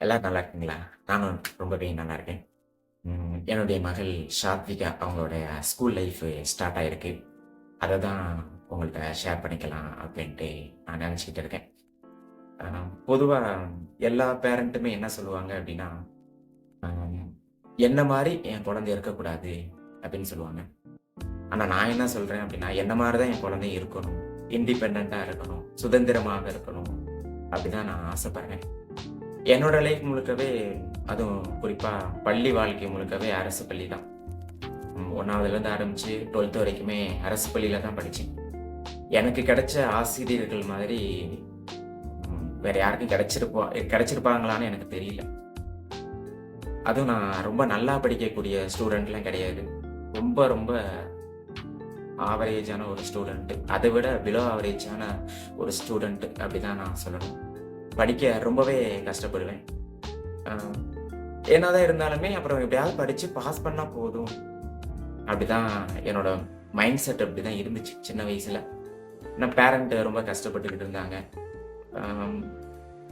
எல்லாரும் நல்லா இருக்கீங்களா? நானும் ரொம்பவே நல்லா இருக்கேன். என்னுடைய மகள் ஷாத்விகா அவங்களுடைய ஸ்கூல் லைஃப் ஸ்டார்ட் ஆயிருக்கு. அதை தான் உங்கள்கிட்ட ஷேர் பண்ணிக்கலாம் அப்படின்ட்டு நான் நினச்சிக்கிட்டு இருக்கேன். பொதுவாக எல்லா பேரண்ட்டுமே என்ன சொல்லுவாங்க அப்படின்னா, "என்ன மாதிரி என் குழந்தை இருக்கக்கூடாது" அப்படின்னு சொல்லுவாங்க. ஆனால் நான் என்ன சொல்கிறேன் அப்படின்னா, "என்ன மாதிரி தான் என் குழந்தை இருக்கணும். இண்டிபெண்ட்டாக இருக்கணும். சுதந்திரமாக இருக்கணும்." அப்படிதான் நான் ஆசைப்படுறேன். என்னோட லைஃப் முழுக்கவே அதுவும் குறிப்பாக பள்ளி வாழ்க்கை முழுக்கவே அரசு பள்ளி தான். ஒன்றாவதுலேருந்து ஆரம்பித்து டுவெல்த் வரைக்குமே அரசு பள்ளியில் தான் படித்தேன் எனக்கு கிடைச்ச ஆசிரியர்கள் மாதிரி வேறு வேற யாருக்கும் கிடைச்சிருப்பா கிடைச்சிருப்பாங்களான்னு எனக்கு தெரியல. அதுவும் நான் ரொம்ப நல்லா படிக்கக்கூடிய ஸ்டூடெண்ட்லாம் கிடையாது. ரொம்ப ரொம்ப ஆவரேஜான ஒரு ஸ்டூடெண்ட்டு அதை விட பிலோ ஆவரேஜான ஒரு ஸ்டூடண்ட் அப்படிதான் நான் சொல்லணும். படிக்க ரொம்பவே கஷ்டப்படுவேன். என்னதான் இருந்தாலுமே அப்புறம் எப்படியாவது படித்து பாஸ் பண்ணால் போதும். அப்படிதான் என்னோட மைண்ட் செட் அப்படிதான் இருந்துச்சு சின்ன வயசில் நான் பேரண்ட் ரொம்ப கஷ்டப்பட்டுக்கிட்டு இருந்தாங்க.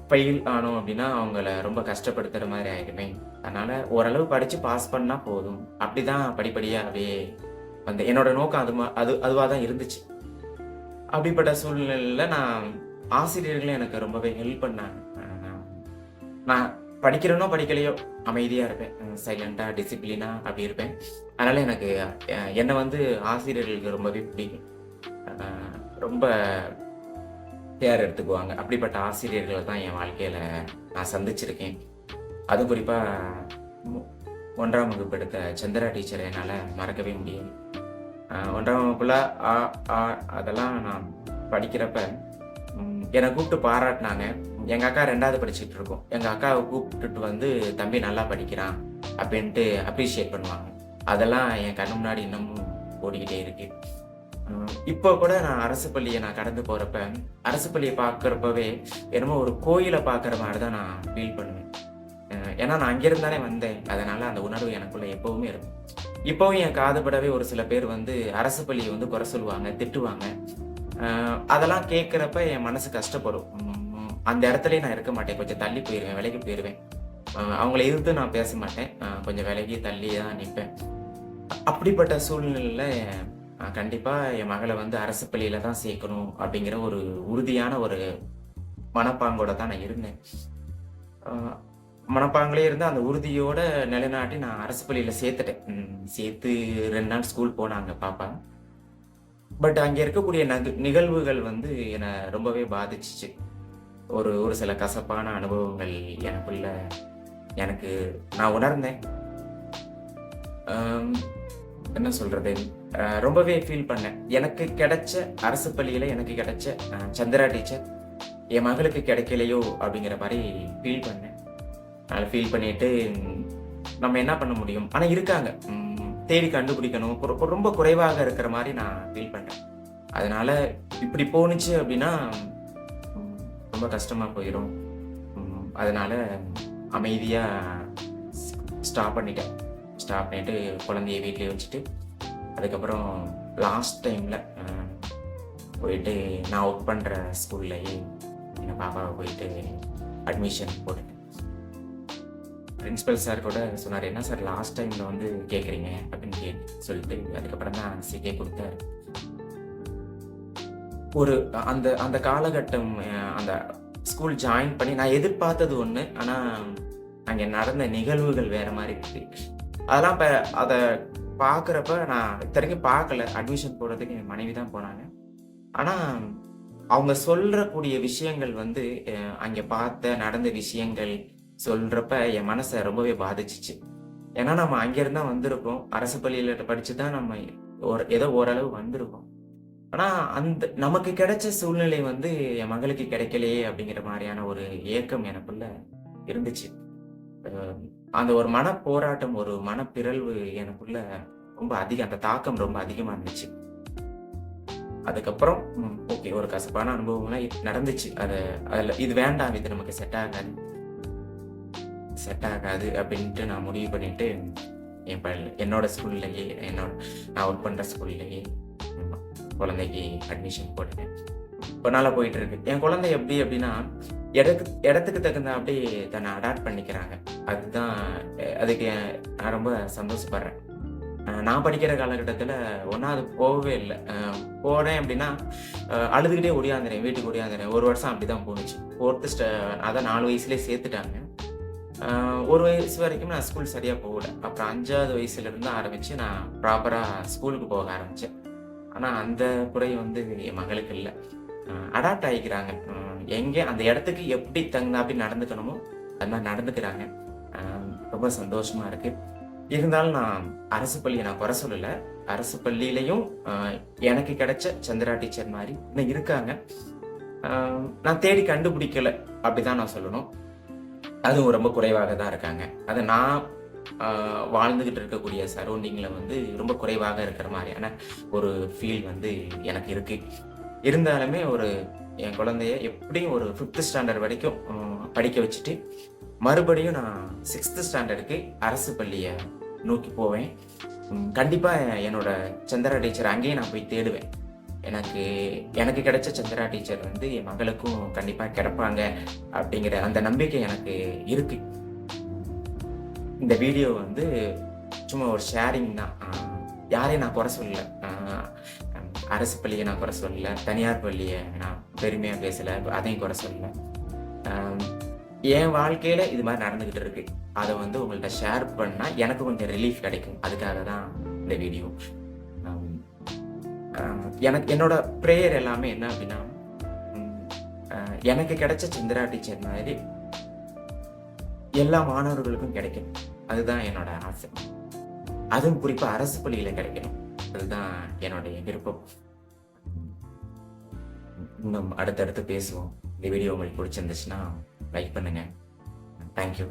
ஃபெயில் ஆனோம் அப்படின்னா அவங்கள ரொம்ப கஷ்டப்படுத்துகிற மாதிரி ஆயிடுமே. அதனால் ஓரளவு படித்து பாஸ் பண்ணால் போதும். அப்படிதான் படிப்படியாக அப்படியே வந்தேன். என்னோட நோக்கம் அது மா அது அதுவாக தான் இருந்துச்சு. அப்படிப்பட்ட சூழ்நிலையில் நான் ஆசிரியர்களும் எனக்கு ரொம்பவே ஹெல்ப் பண்ணாங்க. நான் படிக்கிறேனோ படிக்கலையோ அமைதியாக இருப்பேன். சைலண்டாக டிசிப்ளினாக அப்படி இருப்பேன். அதனால் எனக்கு என்னை வந்து ஆசிரியர்களுக்கு ரொம்பவே பிடிக்கும். ரொம்ப கேர் எடுத்துக்குவாங்க. அப்படிப்பட்ட ஆசிரியர்களை தான் என் வாழ்க்கையில் நான் சந்திச்சிருக்கேன். அதுவும் குறிப்பாக ஒன்றாம் வகுப்பு எடுத்த சந்திரா டீச்சரை என்னால் மறக்கவே முடியாது. அ 1ஆம் வகுப்புல அ, ஆ அதெல்லாம் நான் படிக்கிறப்ப என்னை கூப்பிட்டு பாராட்டினாங்க எங்கள் அக்கா ரெண்டாவது படிச்சுட்டு இருக்கோம் எங்கள் அக்காவை கூப்பிட்டுட்டு வந்து, "தம்பி நல்லா படிக்கிறான்" அப்படின்ட்டு அப்ரிஷியேட் பண்ணுவாங்க. அதெல்லாம் என் கண்ணு முன்னாடி இன்னமும் ஓடிக்கிட்டே இருக்கு. இப்போ கூட நான் அரசு பள்ளியை நான் கடந்து போகிறப்ப அரசு பள்ளியை பார்க்குறப்பவே என்னமோ ஒரு கோயிலை பார்க்குற மாதிரி தான் நான் ஃபீல் பண்ணுவேன். ஏன்னா நான் அங்கிருந்தானே வந்தேன். அதனால அந்த உணர்வு எனக்குள்ள எப்பவுமே இருக்கும். இப்போவும் என் காதுபடவே ஒரு சில பேர் வந்து அரசு பள்ளியை வந்து குறை சொல்லுவாங்க, திட்டுவாங்க. அதெல்லாம் கேட்குறப்ப என் மனசு கஷ்டப்படும். அந்த இடத்துலயே நான் இருக்க மாட்டேன். கொஞ்சம் தள்ளி போயிடுவேன் விலைக்கு போயிடுவேன் அவங்கள எதிர்த்து நான் பேச மாட்டேன். கொஞ்சம் விலகி தள்ளி தான் நிற்பேன் அப்படிப்பட்ட சூழ்நிலையில் கண்டிப்பாக என் மகளை வந்து அரசு பள்ளியில் தான் சேர்க்கணும் அப்படிங்கிற ஒரு உறுதியான ஒரு மனப்பாங்கோட தான் நான் இருந்தேன். மனப்பாங்களே இருந்து அந்த உறுதியோட நிலைநாட்டி நான் அரசு பள்ளியில் சேர்த்துட்டேன். சேர்த்து ரெண்டு நாள் ஸ்கூல் போனாங்க பாப்பா. பட் அங்கே இருக்கக்கூடிய நக நிகழ்வுகள் வந்து என்னை ரொம்பவே பாதிச்சுச்சு. ஒரு ஒரு சில கசப்பான அனுபவங்கள் எனக்குள்ள எனக்கு நான் உணர்ந்தேன். என்ன சொல்றது? ரொம்பவே ஃபீல் பண்ணேன். எனக்கு கிடைச்ச அரசு பள்ளியில் எனக்கு கிடைச்ச சந்திரா டீச்சர் என் மகளுக்கு கிடைக்கலையோ அப்படிங்கிற மாதிரி ஃபீல் பண்ணேன். அதனால ஃபீல் பண்ணிட்டு நம்ம என்ன பண்ண முடியும்? ஆனால் இருக்காங்க. தேடி கண்டுபிடிக்கணும். ரொம்ப குறைவாக இருக்கிற மாதிரி நான் ஃபீல் பண்ணேன். அதனால இப்படி போணுச்சு அப்படின்னா ரொம்ப கஷ்டமா போயிடும் அதனால அமைதியா ஸ்டாப் பண்ணிட்டேன். ஸ்டாப் பண்ணிட்டு குழந்தைய வீட்லயே வச்சுட்டு, அதுக்கப்புறம் லாஸ்ட் டைம்ல போயிட்டு நான் ஒர்க் பண்ற ஸ்கூல்லயே எங்கள் பாப்பாவை போயிட்டு அட்மிஷன் போட்டுட்டேன். பிரின்ஸிபல் சார் கூட சொன்னார் "என்ன சார் லாஸ்ட் டைமில் வந்து கேட்குறீங்க?" அப்படின்னு கே சொல்லிட்டு அதுக்கப்புறம் தான் சீட்டே கொடுத்தார் ஒரு அந்த அந்த காலகட்டம் அந்த ஸ்கூல் ஜாயின் பண்ணி நான் எதிர்பார்த்தது ஒன்று ஆனால் அங்கே நடந்த நிகழ்வுகள் வேற மாதிரி இருக்கு. அதெல்லாம் இப்போ அதை பார்க்குறப்ப நான் இத்தனைக்கும் பார்க்கல. அட்மிஷன் போடுறதுக்கு என் மனைவி தான் போனாங்க. ஆனால் அவங்க சொல்கிறக்கூடிய விஷயங்கள் வந்து அங்கே பார்த்த நடந்த விஷயங்கள் சொல்றப்ப என் மனசை ரொம்பவே பாதிச்சிச்சு ஏன்னா நம்ம அங்கேருந்து தான் வந்திருக்கோம். அரசு பள்ளியில் படிச்சு தான் நம்ம ஒரு ஏதோ ஓரளவு வந்திருக்கோம். ஆனால் அந்த நமக்கு கிடைச்ச சூழ்நிலை வந்து என் மகளுக்கு கிடைக்கலையே அப்படிங்கிற மாதிரியான ஒரு ஏக்கம் எனக்குள்ள இருந்துச்சு. அந்த ஒரு மன போராட்டம் ஒரு மனப்பிறழ்வு எனக்குள்ள ரொம்ப அதிகம். அந்த தாக்கம் ரொம்ப அதிகமாக இருந்துச்சு. அதுக்கப்புறம் ஓகே ஒரு கசப்பான அனுபவம்லாம் நடந்துச்சு. அதை அதில் இது வேண்டாம். இது நமக்கு செட் ஆகாது. செட் ஆகாது அப்படின்ட்டு நான் முடிவு பண்ணிட்டு, என் ப என்னோட ஸ்கூல்லையே என்னோட நான் ஒர்க் பண்ணுற ஸ்கூல்லையே குழந்தைக்கு அட்மிஷன் போட்டுட்டேன். இப்போ நல்லா போயிட்டுருக்கு. என் குழந்தை எப்படி அப்படின்னா இடத்துக்கு இடத்துக்கு தகுந்த அப்படி தன்னை அடாப்ட் பண்ணிக்கிறாங்க. அதுதான் அதுக்கு என்- நான் ரொம்ப சந்தோஷப்படுறேன். நான் படிக்கிற காலகட்டத்தில் ஒன்றாவது போகவே இல்லை. போனேன் அப்படின்னா அழுதுகிட்டே ஒடியாந்துறேன் வீட்டுக்கு ஒடியாந்துறேன் ஒரு வருஷம் அப்படி தான் போணுச்சு. ஃபோர்த்து ஸ்ட அதான் நாலு வயசுலேயே சேர்த்துட்டாங்க. ஒரு வயசு வரைக்கும் நான் ஸ்கூல் சரியாக போகல. அப்புறம் அஞ்சாவது வயசுலேருந்து ஆரம்பித்து நான் ப்ராப்பராக ஸ்கூலுக்கு போக ஆரம்பித்தேன் ஆனால் அந்த குறை வந்து என் மகளுக்கு இல்லை. அடாப்ட் ஆகிக்கிறாங்க எங்கே அந்த இடத்துக்கு எப்படி தங்கினா அப்படி நடந்துக்கணுமோ அது மாதிரி நடந்துக்கிறாங்க. ரொம்ப சந்தோஷமாக இருக்குது இருந்தாலும் நான் அரசு பள்ளியை நான் குறை சொல்லலை. அரசு பள்ளியிலையும் எனக்கு கிடைச்ச சந்திரா டீச்சர் மாதிரி இன்னும் இருக்காங்க. நான் தேடி கண்டுபிடிக்கலை. அப்படிதான் நான் சொல்லணும். அதுவும் ரொம்ப குறைவாக தான் இருக்காங்க. அது நான் வாழ்ந்துக்கிட்டு வாழ்ந்துகிட்டு இருக்கக்கூடிய சரௌண்டிங்கில் வந்து ரொம்ப குறைவாக இருக்கிற மாதிரியான ஒரு ஃபீல் வந்து எனக்கு இருக்கு. இருந்தாலுமே ஒரு என் குழந்தைய எப்படியும் ஒரு ஃபிஃப்த் ஸ்டாண்டர்ட் வரைக்கும் படிக்க வச்சுட்டு மறுபடியும் நான் சிக்ஸ்த் ஸ்டாண்டர்டுக்கு அரசு பள்ளியை நோக்கி போவேன். கண்டிப்பாக என்னோட சந்திரா டீச்சர் அங்கேயே நான் போய் தேடுவேன். எனக்கு எனக்கு கிடைச்ச சந்திரா டீச்சர் வந்து என் மகளுக்கும் கண்டிப்பாக கிடைப்பாங்க அப்படிங்கிற அந்த நம்பிக்கை எனக்கு இருக்கு. இந்த வீடியோ வந்து சும்மா ஒரு ஷேரிங் தான். யாரையும் நான் குறை சொல்லல. அரசு பள்ளியை நான் குறை சொல்லல. தனியார் பள்ளியை நான் பெருமையாக பேசலை. அதையும் குறை சொல்லல. என் வாழ்க்கையில் இது மாதிரி நடந்துக்கிட்டு இருக்கு. அதை வந்து உங்கள்கிட்ட ஷேர் பண்ணால் எனக்கு கொஞ்சம் ரிலீஃப் கிடைக்கும். அதுக்காக தான் இந்த வீடியோ எனக்கு என்னோட ப்ரேயர் எல்லாமே என்ன அப்படின்னா எனக்கு கிடைச்ச சந்திரா டீச்சர் மாதிரி எல்லா மாணவர்களுக்கும் கிடைக்கும் அதுதான் என்னோட ஆசை. அதுவும் குறிப்பாக அரசு பள்ளியில் கிடைக்கணும். அதுதான் என்னுடைய விருப்பம். இன்னும் அடுத்தடுத்து பேசுவோம். இந்த வீடியோ உங்களுக்கு பிடிச்சிருந்துச்சுன்னா லைக் பண்ணுங்க. தேங்க்யூ